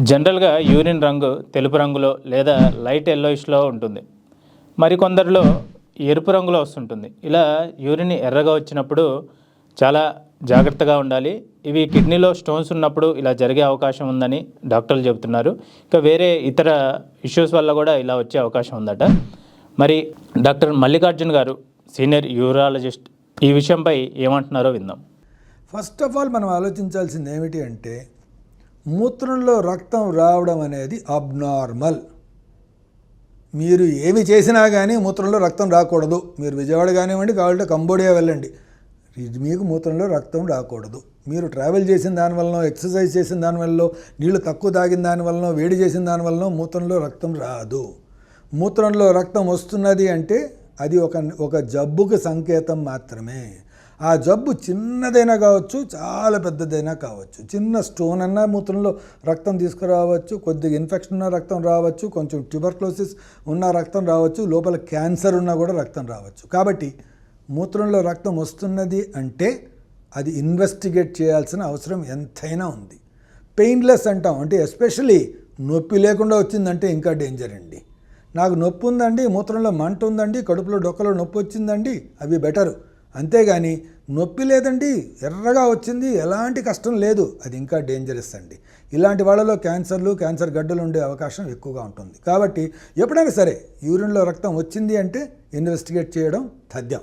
జనరల్గా యూరిన్ రంగు తెలుపు రంగులో లేదా లైట్ ఎల్లోయిష్లో ఉంటుంది. మరికొందరిలో ఎరుపు రంగులో వస్తుంటుంది. ఇలా యూరిన్ ఎర్రగా వచ్చినప్పుడు చాలా జాగ్రత్తగా ఉండాలి. ఇవి కిడ్నీలో స్టోన్స్ ఉన్నప్పుడు ఇలా జరిగే అవకాశం ఉందని డాక్టర్లు చెబుతున్నారు. ఇంకా వేరే ఇతర ఇష్యూస్ వల్ల కూడా ఇలా వచ్చే అవకాశం ఉందట. మరి డాక్టర్ మల్లికార్జున్ గారు సీనియర్ యూరాలజిస్ట్ ఈ విషయంపై ఏమంటున్నారో విందాం. ఫస్ట్ ఆఫ్ ఆల్ మనం ఆలోచించాల్సింది ఏమిటి అంటే మూత్రంలో రక్తం రావడం అనేది అబ్నార్మల్. మీరు ఏమి చేసినా కానీ మూత్రంలో రక్తం రాకూడదు. మీరు విజయవాడ కానివ్వండి కావాలంటే కంబోడియా వెళ్ళండి. మీకు మూత్రంలో రక్తం రాకూడదు. మీరు ట్రావెల్ చేసిన దానివల్ల ఎక్సర్సైజ్ చేసిన దానివల్ల నీళ్ళు తక్కువ తాగిన దానివల్ల వేడి చేసిన దానివల్ల మూత్రంలో రక్తం రాదు. మూత్రంలో రక్తం వస్తున్నది అంటే అది ఒక ఒక జబ్బుకు సంకేతం మాత్రమే. ఆ జబ్బు చిన్నదైనా కావచ్చు చాలా పెద్దదైనా కావచ్చు. చిన్న స్టోన్ అన్నా మూత్రంలో రక్తం తీసుకురావచ్చు కొద్దిగా ఇన్ఫెక్షన్ ఉన్న రక్తం రావచ్చు కొంచెం ట్యూబర్క్లోసిస్ ఉన్న రక్తం రావచ్చు లోపల క్యాన్సర్ ఉన్నా కూడా రక్తం రావచ్చు. కాబట్టి మూత్రంలో రక్తం వస్తున్నది అంటే అది ఇన్వెస్టిగేట్ చేయాల్సిన అవసరం ఎంతైనా ఉంది. పెయిన్లెస్ అంటాం. అంటే ఎస్పెషలీ నొప్పి లేకుండా వచ్చిందంటే ఇంకా డేంజర్ అండి. నాకు నొప్పి ఉందండి మూత్రంలో మంట ఉందండి కడుపులో డొక్కలో నొప్పి వచ్చిందండి అవి బెటరు అంతేగాని నొప్పి లేదండి ఎర్రగా వచ్చింది ఎలాంటి కష్టం లేదు అది ఇంకా డేంజరస్ అండి. ఇలాంటి వాళ్ళలో క్యాన్సర్లు క్యాన్సర్ గడ్డలు ఉండే అవకాశం ఎక్కువగా ఉంటుంది. కాబట్టి ఎప్పుడైనా సరే యూరిన్లో రక్తం వచ్చింది అంటే ఇన్వెస్టిగేట్ చేయడం తథ్యం.